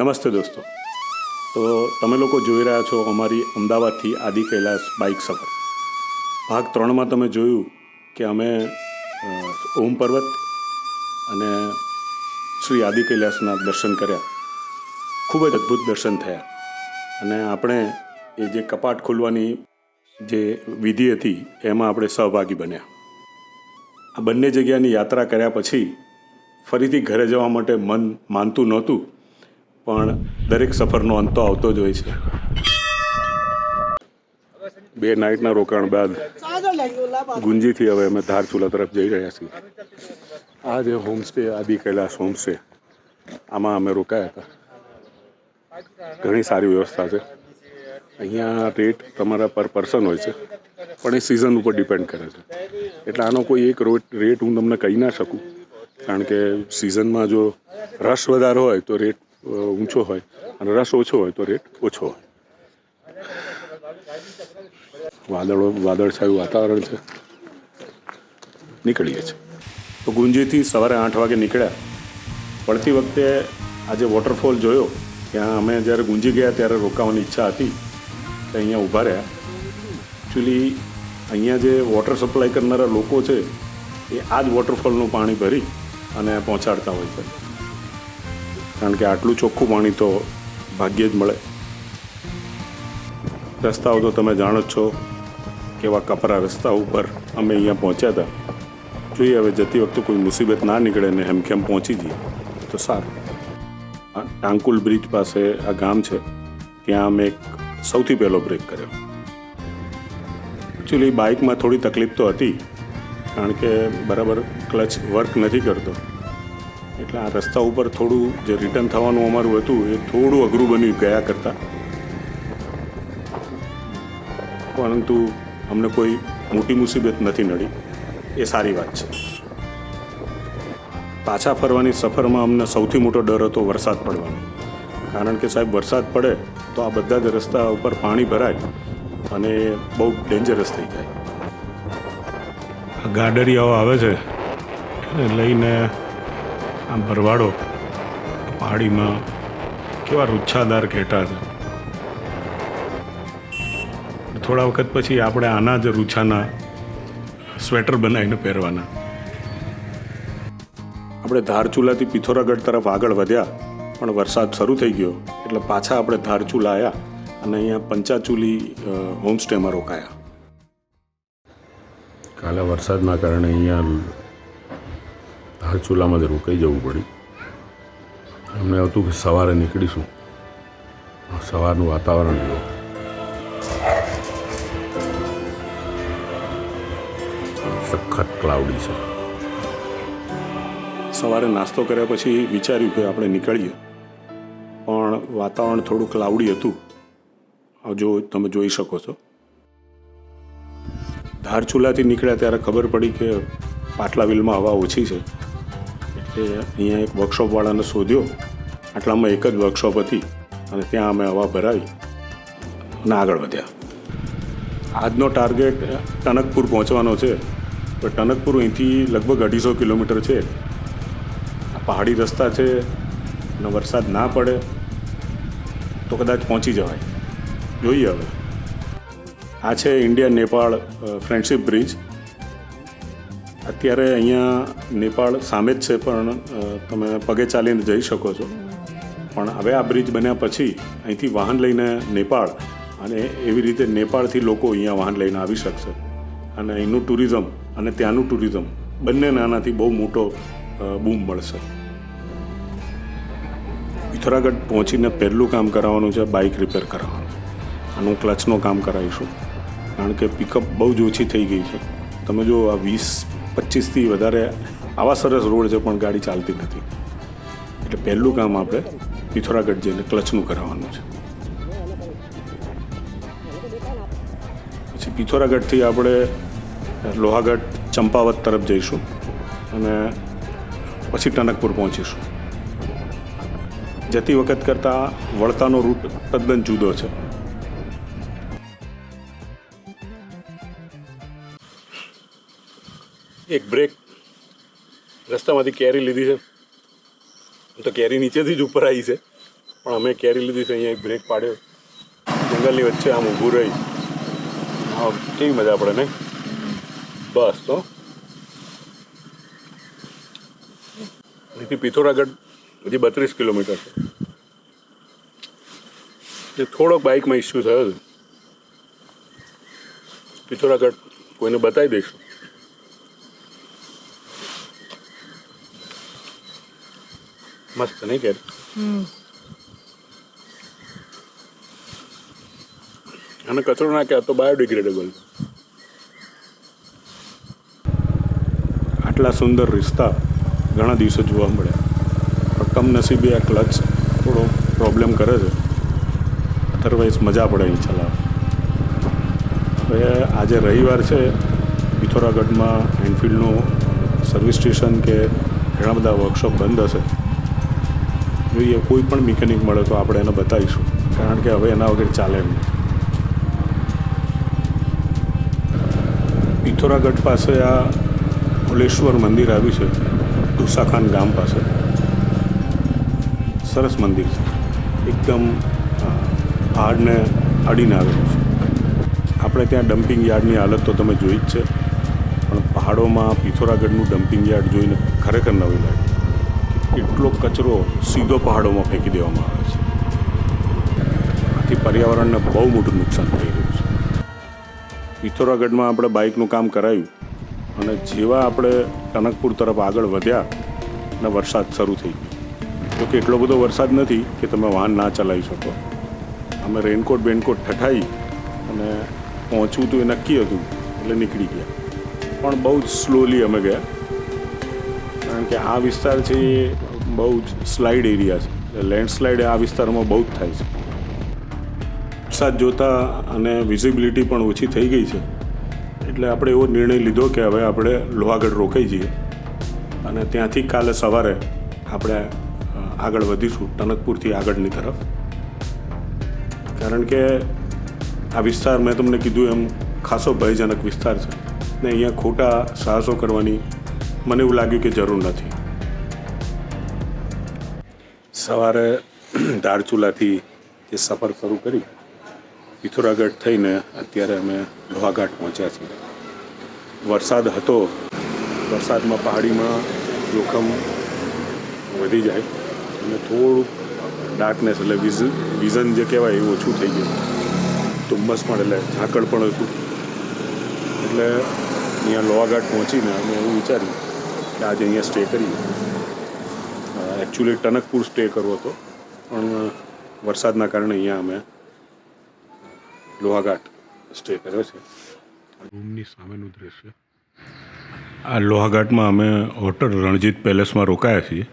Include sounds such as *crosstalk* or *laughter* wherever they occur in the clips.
નમસ્તે દોસ્તો. તો તમે લોકો જોઈ રહ્યા છો અમારી અમદાવાદથી આદિ કૈલાસ બાઇક સફર ભાગ ત્રણમાં તમે જોયું કે અમે ઓમ પર્વત અને શ્રી આદિ કૈલાસના દર્શન કર્યા. ખૂબ જ અદ્ભુત દર્શન થયા. અને આપણે એ જે કપાટ ખોલવાની જે વિધિ હતી, એમાં આપણે સહભાગી બન્યા. આ બંને જગ્યાની યાત્રા કર્યા પછી ફરીથી ઘરે જવા માટે મન માનતું નહોતું પણ દરેક સફરનો અંત તો આવતો જ હોય છે. બે નાઇટના રોકાણ બાદ ગુંજીથી હવે અમે ધારચુલા તરફ જઈ રહ્યા છીએ. આ જે હોમસ્ટે આદિ કૈલાસ હોમસ્ટે, આમાં અમે રોકાયા હતા. ઘણી સારી વ્યવસ્થા છે. અહીંયા રેટ તમારા પર પર્સન હોય છે, પણ એ સિઝન ઉપર ડિપેન્ડ કરે છે. એટલે આનો કોઈ એક રોટ હું તમને કહી ના શકું. કારણ કે સિઝનમાં જો રસ વધારે હોય તો રેટ ઊંચો હોય. અને રસ ઓછો હોય તો રેટ ઓછો હોય. વાદળો વાદળછાયું વાતાવરણ છે. નીકળીએ છીએ. તો ગુંજીથી સવારે આઠ વાગે નીકળ્યા. પડતી વખતે આજે વોટરફોલ જોયો, ત્યાં અમે જ્યારે ગુંજી ગયા ત્યારે રોકાવાની ઈચ્છા હતી, તો અહીંયા ઊભા રહ્યા. એકચ્યુઅલી અહીંયા જે વોટર સપ્લાય કરનારા લોકો છે, એ આ જ વોટરફોલનું પાણી ભરી અને પહોંચાડતા હોય છે. કારણ કે આટલું ચોખ્ખું પાણી તો ભાગ્યે જ મળે. રસ્તાઓ તો તમે જાણો જ છો કેવા કપરા રસ્તા ઉપર અમે અહીંયા પહોંચ્યા હતા. જોઈએ હવે જતી વખતે કોઈ મુસીબત ના નીકળે ને હેમખેમ પહોંચી જઈએ. તો સારું. ટાંકુલ બ્રિજ પાસે આ ગામ છે, ત્યાં અમે એક સૌથી પહેલો બ્રેક કર્યો. એકચ્યુઅલી બાઇકમાં થોડી તકલીફ તો હતી, કારણ કે બરાબર ક્લચ વર્ક નથી કરતો. એટલે આ રસ્તા ઉપર થોડું જે રિટર્ન થવાનું અમારું હતું, એ થોડું અઘરું બન્યું ગયા કરતાં. પરંતુ અમને કોઈ મોટી મુસીબત નથી નડી. એ સારી વાત છે. પાછા ફરવાની સફરમાં અમને સૌથી મોટો ડર હતો વરસાદ પડવાનો. કારણ કે સાહેબ, વરસાદ પડે તો આ બધા જ રસ્તા ઉપર પાણી ભરાય અને બહુ ડેન્જરસ થઈ જાય. ગાડરિયાઓ આવે છે લઈને આમ ભરવાડો, પહાડીમાં કેવા રૂચ્છાદાર ઘેટા છે. થોડા વખત પછી આપણે આના જ રૂછાના સ્વેટર બનાવીને પહેરવાના. આપણે ધારચુલાથી પિથોરાગઢ તરફ આગળ વધ્યા, પણ વરસાદ શરૂ થઈ ગયો, એટલે પાછા આપણે ધારચુલા આવ્યા અને અહીંયા પંચાચુલી હોમસ્ટેમાં રોકાયા. કાલે વરસાદના કારણે અહીંયા ધારચુલામાં જ રોકાઈ જવું પડ્યું. અમને હતું કે સવારે નીકળીશું. સવારનું વાતાવરણ જુઓ સખત ક્લાઉડી છે. સવારે નાસ્તો કર્યા પછી વિચાર્યું કે આપણે નીકળીએ. પણ વાતાવરણ થોડું ક્લાઉડી હતું. જો તમે જોઈ શકો છો. ધારચુલાથી નીકળ્યા ત્યારે ખબર પડી કે પાટલા વિલમાં હવા ઓછી છે. એટલે અહીંયા એક વર્કશોપવાળાને શોધ્યો. આટલામાં એક જ વર્કશોપ હતી અને ત્યાં અમે હવા ભરાવી અને આગળ વધ્યા. આજનો ટાર્ગેટ ટનકપુર પહોંચવાનો છે. તો ટનકપુર અહીંથી લગભગ અઢીસો કિલોમીટર છે. પહાડી રસ્તા છે અને વરસાદ ના પડે તો કદાચ પહોંચી જવાય. જોઈએ હવે. આ છે ઇન્ડિયા નેપાળ ફ્રેન્ડશિપ બ્રિજ અત્યારે અહીંયા નેપાળ સામે જ છે પણ તમે પગે ચાલીને જઈ શકો છો. પણ હવે આ બ્રિજ બન્યા પછી અહીંથી વાહન લઈને નેપાળ અને એવી રીતે નેપાળથી લોકો અહીંયા વાહન લઈને આવી શકશે. અને અહીંનું ટુરિઝમ અને ત્યાંનું ટુરિઝમ બંને નાનાથી બહુ મોટો બૂમ મળશે. પિથોરાગઢ પહોંચીને પહેલું કામ કરાવવાનું છે, બાઇક રિપેર કરાવવાનું. આનું ક્લચનું કામ કરાવીશું. કારણ કે પિકઅપ બહુ જ ઓછી થઈ ગઈ છે. તમે જો આ વીસ પચીસથી વધારે આવા સરસ રોડ છે પણ ગાડી ચાલતી નથી. એટલે પહેલું કામ આપણે પિથોરાગઢ જઈને ક્લચનું કરાવવાનું છે. પછી પિથોરાગઢથી આપણે લોહાગઢ ચંપાવત તરફ જઈશું અને પછી ટનકપુર પહોંચીશું. જતી વખત કરતાં વળતાનો રૂટ તદ્દન જુદો છે. એક બ્રેક રસ્તામાંથી કેરી લીધી છે. તો કેરી નીચેથી જ ઉપર આવી છે. પણ અમે કેરી લીધી છે, અહીંયા એક બ્રેક પાડ્યો. જંગલની વચ્ચે આમ ઊભું રહી. હા કેવી મજા પડે નહીં? બસ તો. અહીંથી પિથોરાગઢ હજી બત્રીસ કિલોમીટર છે. જે થોડોક બાઇકમાં ઇસ્યુ થયો છે. પિથોરાગઢ કોઈને બતાવી દઈશું. મસ્ત નહીં કે અને કચરો નાખ્યા તો બાયોડિગ્રેડેબલ આટલા સુંદર રિશ્તા ઘણા દિવસો જોવા મળ્યા. પણ કમનસીબે આ ક્લચ થોડો પ્રોબ્લેમ કરે છે. અધરવાઇઝ મજા પડે અહીં ચલાવ હવે આજે રવિવાર છે. પિથોરાગઢમાં એનફિલ્ડનું સર્વિસ સ્ટેશન કે ઘણા બધા વર્કશોપ બંધ હશે. જોઈએ, કોઈ પણ મિકેનિક મળે તો આપણે એને બતાવીશું. કારણ કે હવે એના વગર ચાલે એમ પિથોરાગઢ પાસે આ ભુલેશ્વર મંદિર આવ્યું છે, ડુસાખાન ગામ પાસે. સરસ મંદિર છે. એકદમ પહાડને અડીને આવેલું છે. આપણે ત્યાં ડમ્પિંગ યાર્ડની હાલત તો તમે જોઈ જ છે. પણ પહાડોમાં પિથોરાગઢનું ડમ્પિંગ યાર્ડ જોઈને ખરેખર નવી લાગી. કેટલો કચરો સીધો પહાડોમાં ફેંકી દેવામાં આવે છે. આથી પર્યાવરણને બહુ મોટું નુકસાન થઈ રહ્યું છે. પિથોરાગઢમાં આપણે બાઇકનું કામ કરાયું અને જેવા આપણે ટનકપુર તરફ આગળ વધ્યા અને વરસાદ શરૂ થઈ ગયો. તો કે એટલો બધો વરસાદ નથી કે તમે વાહન ના ચલાવી શકો. અમે રેનકોટ બેનકોટ ઠઠાઈ અને પહોંચવું હતું એ નક્કી હતું એટલે નીકળી ગયા. પણ બહુ જ સ્લોલી અમે ગયા. કારણ કે આ વિસ્તાર છે એ બહુ જ સ્લાઇડ એરિયા છે. લેન્ડસ્લાઇડ આ વિસ્તારમાં બહુ જ થાય છે. વરસાદ જોતા અને વિઝિબિલિટી પણ ઓછી થઈ ગઈ છે. એટલે આપણે એવો નિર્ણય લીધો કે હવે આપણે લોહાગઢ રોકાઈ જઈએ. અને ત્યાંથી કાલે સવારે આપણે આગળ વધીશું, ટનકપુરથી આગળની તરફ. કારણ કે આ વિસ્તાર મેં તમને કીધું એમ ખાસો ભયજનક વિસ્તાર છે. ને અહીંયા ખોટા સાહસો કરવાની મને એવું લાગ્યું કે જરૂર નથી. સવારે *clears throat* ધારચુલાથી જે સફર શરૂ કરી, પિથોરાગઢ થઈને અત્યારે અમે લોહાઘાટ પહોંચ્યા છીએ. વરસાદ હતો, વરસાદમાં પહાડીમાં જોખમ વધી જાય. અને થોડુંક ડાર્કનેસ એટલે વિઝ વિઝન જે કહેવાય એ ઓછું થઈ ગયું. ધુમ્મસ પણ એટલે ઝાકળ પણ હતું. એટલે અહીંયા લોહાઘાટ પહોંચીને અમે એવું વિચાર્યું કે આજે અહીંયા સ્ટે કરીએ. એકચ્યુઅલી ટનકપુર સ્ટે કરવો હતો, પણ વરસાદના કારણે અહીંયા અમે લોહાઘાટ સ્ટે કર્યો છે. રૂમની સામેનું દ્રશ્ય. આ લોહાઘાટમાં અમે હોટલ રણજીત પેલેસમાં રોકાયા છીએ,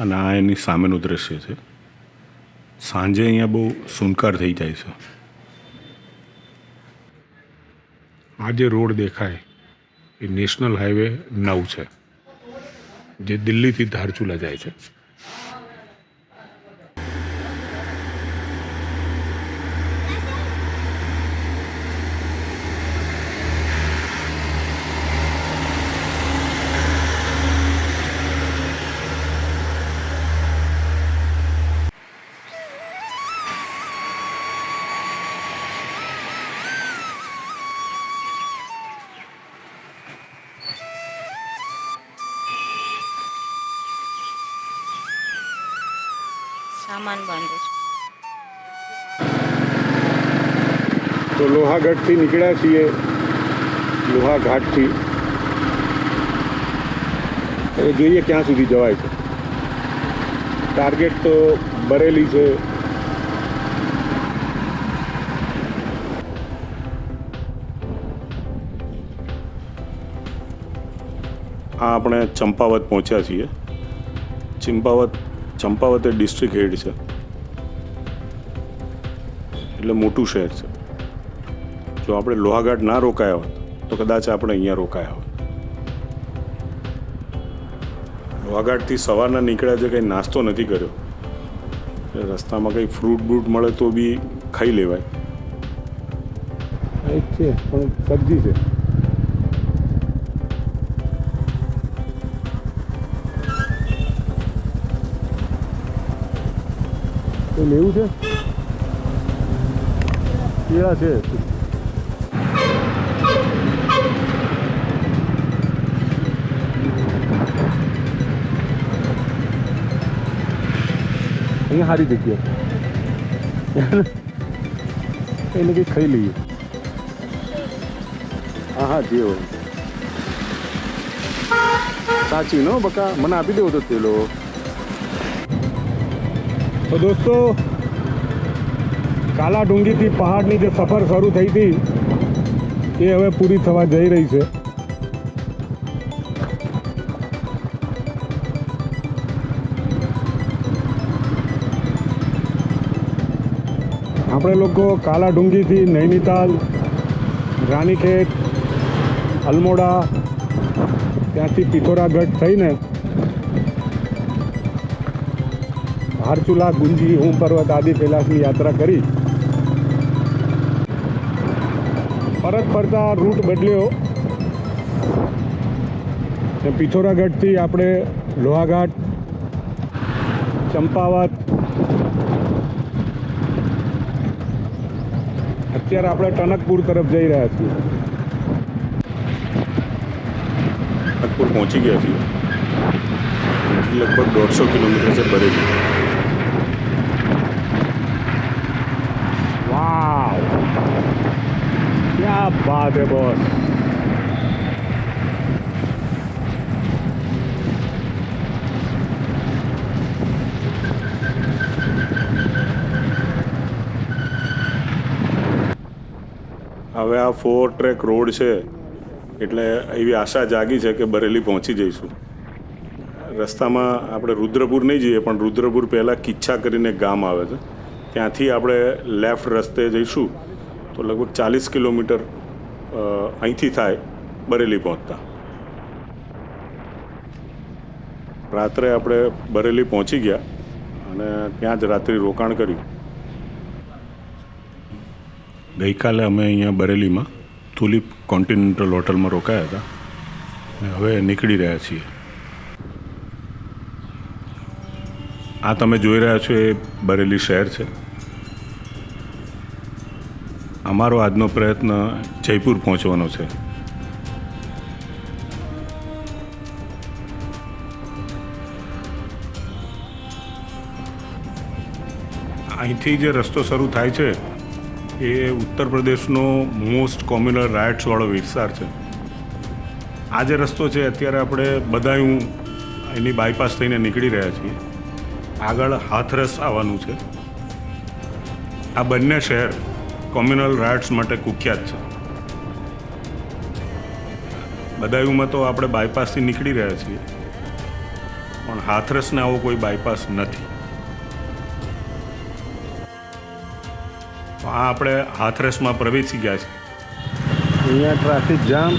અને આ એની સામેનું દ્રશ્ય છે. સાંજે અહીંયા બહુ સુનકાર થઈ જાય છે. આ જે રોડ દેખાય એ નેશનલ હાઈવે નવ છે. જે દિલ્હીથી ધારચુલા જાય છે. સામાન બાંધે છે. તો લોહાગઢથી નીકળ્યા છીએ, લોહાઘાટથી. હવે જોઈએ ક્યાં સુધી જવાય છે. ટાર્ગેટ તો બરેલી છે. આ આપણે ચંપાવત પહોંચ્યા છીએ. ચંપાવત ચંપાવત એ ડિસ્ટ્રિક્ટ હેડ છે. એટલે મોટું શહેર છે. જો આપણે લોહાઘાટ ના રોકાયા હોત, તો કદાચ આપણે અહીંયા રોકાયા હોત. લોહાઘાટથી સવારના નીકળ્યા છે કંઈ નાસ્તો નથી કર્યો રસ્તામાં કંઈ ફ્રૂટ બ્રૂટ મળે તો બી ખાઈ લેવાય. છે, પણ સબ્જી છે. એ લેવું છે? કેળા છે? અહીંયા સારી જગ્યા એને કંઈક ખાઈ લઈએ. હા હા જે હોય. સાચી નો બકા, મને આપી દેવો તો તેલો તો દોસ્તો કાલા ડુંગીથી પહાડની જે સફર શરૂ થઈ હતી, એ હવે પૂરી થવા જઈ રહી છે. આપણે લોકો કાલા ડુંગીથી નૈનીતાલ, રાનીખેત, અલમોડા, ત્યાંથી પિથોરાગઢ થઈને હારચુલા, ગુંજી ઓમ પર્વત આદિ કૈલાસની યાત્રા કરી. પરત ફરતા રૂટ બદલ્યો. પિથોરાગઢથી આપણે લોહાઘાટ, ચંપાવત. અત્યારે આપણે ટનકપુર તરફ જઈ રહ્યા છીએ. ટનકપુર પહોંચી ગયા છીએ. લગભગ દોઢસો કિલોમીટર છે બરેલી ક્યાં બાત હે બોસ હવે આ ફોર ટ્રેક રોડ છે, એટલે એવી આશા જાગી છે કે બરેલી પહોંચી જઈશું. રસ્તામાં આપણે રુદ્રપુર નહીં જઈએ, પણ રુદ્રપુર પહેલાં કિચ્છા કરીને ગામ આવે છે. ત્યાંથી આપણે લેફ્ટ રસ્તે જઈશું. તો લગભગ ચાલીસ કિલોમીટર અહીંથી થાય બરેલી પહોંચતા. રાત્રે આપણે બરેલી પહોંચી ગયા અને ત્યાં જ રાત્રિ રોકાણ કર્યું. ગઈકાલે અમે અહીંયા બરેલીમાં તુલિપ કોન્ટિનેન્ટલ હોટલમાં રોકાયા હતા અને હવે નીકળી રહ્યા છીએ. આ તમે જોઈ રહ્યા છો એ બરેલી શહેર છે. અમારો આજનો પ્રયત્ન જયપુર પહોંચવાનો છે. અહીંથી જે રસ્તો શરૂ થાય છે, એ ઉત્તર પ્રદેશનો મોસ્ટ કોમ્યુનલ રાઇટ્સવાળો વિસ્તાર છે. આ જે રસ્તો છે, અત્યારે આપણે બદાયું એની બાયપાસ થઈને નીકળી રહ્યા છીએ. આગળ હાથરસ આવવાનું છે. આ બંને શહેર કોમ્યુનલ રાઇટ્સ માટે કુખ્યાત છે. બદાયુમાં તો આપણે બાયપાસથી નીકળી રહ્યા છીએ. પણ હાથરસને આવો કોઈ બાયપાસ નથી. આ આપણે હાથરસમાં પ્રવેશી ગયા છે અહીંયા ટ્રાફિક જામ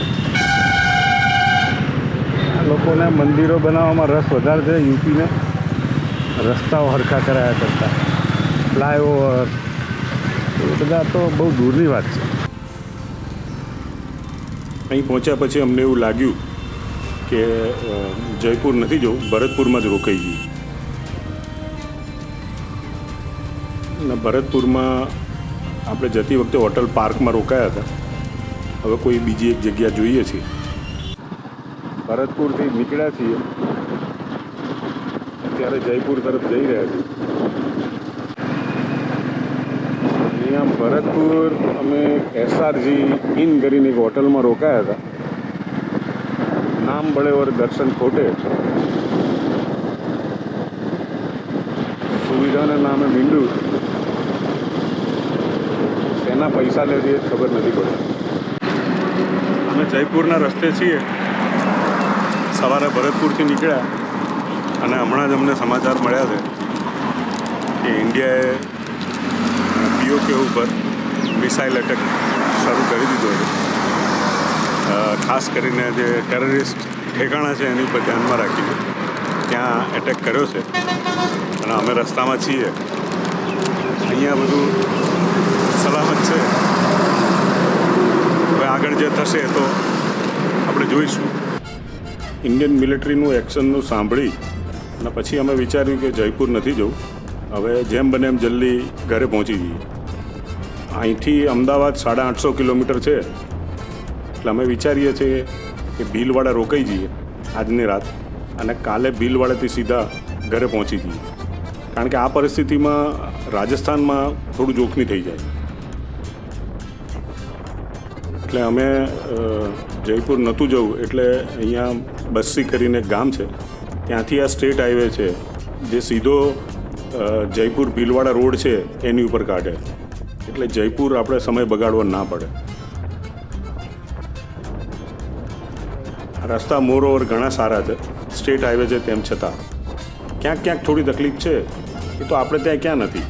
લોકોને મંદિરો બનાવવામાં રસ વધારે છે, યુપીને. રસ્તાઓ હરખા કરાયા કરતા. ફ્લાયઓવર એ બધા તો બહુ દૂરની વાત છે. અહીં પહોંચ્યા પછી અમને એવું લાગ્યું કે જયપુર નથી જવું, ભરતપુરમાં જ રોકાઈ ગઈ અને ભરતપુરમાં આપણે જતી વખતે હોટલ પાર્કમાં રોકાયા હતા. હવે કોઈ બીજી એક જગ્યા જોઈએ છીએ ભરતપુરથી નીકળ્યા છીએ. અત્યારે જયપુર તરફ જઈ રહ્યા છીએ. અહીંયા ભરતપુર અમે એસઆરજી ઇન કરીને એક હોટલમાં રોકાયા હતા. નામ બળેવર દર્શન ખોટે સુવિધાના નામે મીંડું. તેના પૈસા લે છે ખબર નથી પડતી અમે જયપુરના રસ્તે છીએ. સવારે ભરતપુરથી નીકળ્યા. અને હમણાં જ અમને સમાચાર મળ્યા છે કે ઇન્ડિયાએ પીઓકે ઉપર મિસાઇલ એટેક શરૂ કરી દીધો છે. ખાસ કરીને જે ટેરરિસ્ટ ઠેકાણા છે એની ઉપર ધ્યાનમાં રાખીને ત્યાં એટેક કર્યો છે. અને અમે રસ્તામાં છીએ. અહીંયા બધું સલામત છે. હવે આગળ જે થશે તો આપણે જોઈશું. ઇન્ડિયન મિલિટરીનું એક્શનનું સાંભળી અને પછી અમે વિચાર્યું કે જયપુર નથી જવું. હવે જેમ બને એમ જલ્દી ઘરે પહોંચી જઈએ. અહીંથી અમદાવાદ સાડા આઠસો કિલોમીટર છે. એટલે અમે વિચારીએ છીએ કે ભીલવાડા રોકાઈ જઈએ આજની રાત અને કાલે ભીલવાડાથી સીધા ઘરે પહોંચી જઈએ. કારણ કે આ પરિસ્થિતિમાં રાજસ્થાનમાં થોડું જોખમી થઈ જાય. એટલે અમે જયપુર નહોતું જવું એટલે અહીંયા બસ્સી કરીને ગામ છે. ત્યાંથી આ સ્ટેટ હાઈવે છે, જે સીધો જયપુર ભીલવાડા રોડ છે, એની ઉપર કાઢે. એટલે જયપુર આપણે સમય બગાડવો ના પડે. રસ્તા મોરઓવર ઘણા સારા છે. સ્ટેટ હાઈવે છે તેમ છતાં. ક્યાંક ક્યાંક થોડી તકલીફ છે. એ તો આપણે ત્યાં ક્યાં નથી?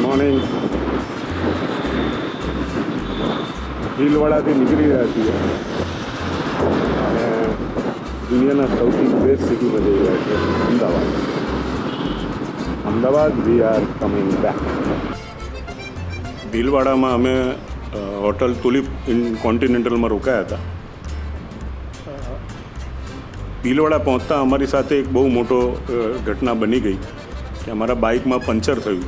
મોર્નિંગ ભીલવાડાથી નીકળી રહ્યા છીએ. અને દુનિયાના સૌથી બેસ્ટ સિટીમાં જઈ રહ્યા છીએ. Ahmedabad. Ahmedabad we are coming back ભીલવાડામાં અમે હોટલ તુલિપ ઇન કોન્ટિનેન્ટલમાં રોકાયા હતા. ભીલવાડા પહોંચતા અમારી સાથે એક બહુ મોટો ઘટના બની ગઈ કે અમારા બાઇકમાં પંચર થયું,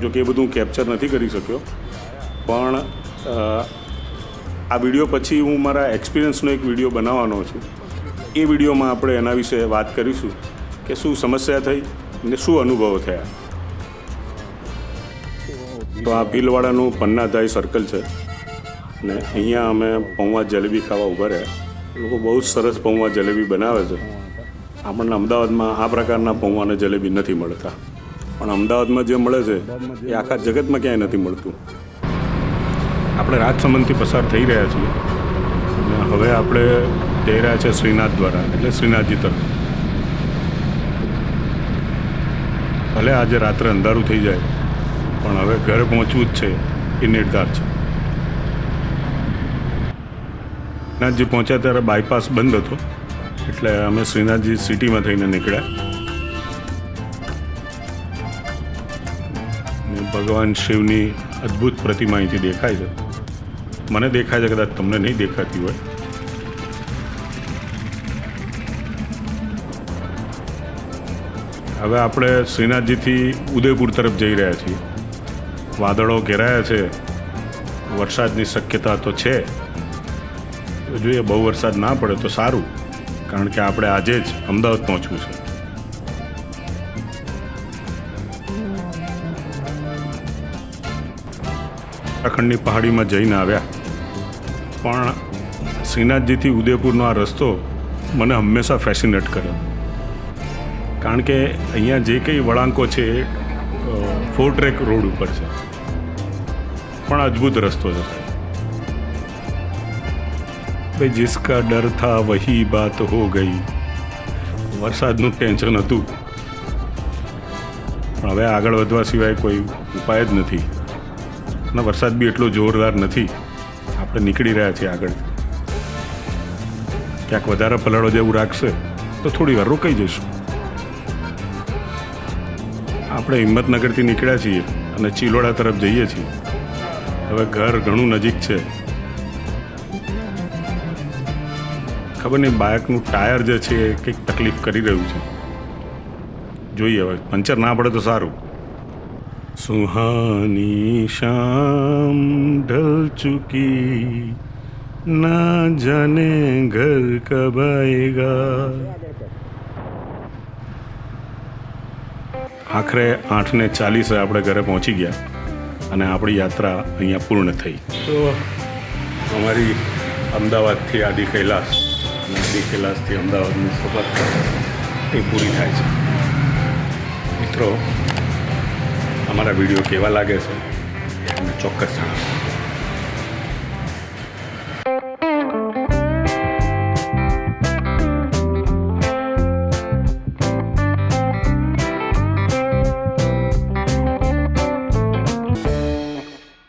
જો કે એ બધું કેપ્ચર નથી કરી શક્યો. પણ આ વીડિયો પછી હું મારા એક્સપિરિયન્સનો એક વીડિયો બનાવવાનો છું. એ વિડીયોમાં આપણે એના વિશે વાત કરીશું કે શું સમસ્યા થઈ ને શું અનુભવો થયા? તો આ ભીલવાડાનું પન્નાધાઈ સર્કલ છે. ને અહીંયા અમે પૌવા જલેબી ખાવા ઊભા રહ્યા. લોકો બહુ જ સરસ પૌવા જલેબી બનાવે છે. આપણને અમદાવાદમાં આ પ્રકારના પૌવા અને જલેબી નથી મળતા. પણ અમદાવાદમાં જે મળે છે, એ આખા જગતમાં ક્યાંય નથી મળતું. આપણે રાજસમંદથી પસાર થઈ રહ્યા છીએ. અને હવે આપણે જઈ રહ્યા છે શ્રીનાથ દ્વારા, એટલે શ્રીનાથજી તરફ. ભલે આજે રાત્રે અંધારું થઈ જાય, પણ હવે ઘરે પહોંચવું જ છે. એ નિર્ધાર છે. શ્રીનાથજી પહોંચ્યા ત્યારે બાયપાસ બંધ હતો. એટલે અમે શ્રીનાથજી સિટીમાં થઈને નીકળ્યા. ભગવાન શિવની અદ્ભુત પ્રતિમા અહીંથી દેખાય છે. મને દેખાય છે કદાચ તમને નહીં દેખાતી હોય. હવે આપણે શ્રીનાથજીથી ઉદયપુર તરફ જઈ રહ્યા છીએ. વાદળો ઘેરાયા છે. વરસાદની શક્યતા તો છે. જોઈએ બહુ વરસાદ ના પડે તો સારું, કારણ કે આપણે આજે જ અમદાવાદ પહોંચવું છે. ઉત્તરાખંડની પહાડીમાં જઈને આવ્યા. પણ શ્રીનાથજીથી ઉદયપુરનો આ રસ્તો મને હંમેશા ફેસિનેટ કર્યો. કારણ કે અહીંયા જે કંઈ વળાંકો છે ફોર ટ્રેક રોડ ઉપર છે. પણ અદ્ભુત રસ્તો છે ભાઈ, જિસકા ડર થા, વહી બાત હો ગઈ. વરસાદનું ટેન્શન હતું. પણ હવે આગળ વધવા સિવાય કોઈ ઉપાય જ નથી. અને વરસાદ બી એટલો જોરદાર નથી. આપણે નીકળી રહ્યા છીએ આગળ. ક્યાંક વધારે પલળો જેવું રાખશે, તો થોડી વાર રોકાઈ જઈશું. આપણે હિંમતનગરથી નીકળ્યા છીએ અને ચિલોડા તરફ જઈએ છીએ. હવે ઘર ઘણું નજીક છે. ખબર નહીં બાઇકનું ટાયર જે છે એ કંઈક તકલીફ કરી રહ્યું છે. જોઈએ હવે, પંચર ના પડે તો સારું. સુહાની શામ ઢલ ચુકી, ના જાને ઘર કબ આएगा આખરે આઠને ચાલીસે આપણે ઘરે પહોંચી ગયા અને આપણી યાત્રા અહીંયા પૂર્ણ થઈ. તો અમારી અમદાવાદથી આદિ કૈલાસ અને આદિ કૈલાસથી અમદાવાદની સફર એ પૂરી થાય છે. મિત્રો, અમારા વીડિયો કેવા લાગે છે અમને ચોક્કસ જણાવો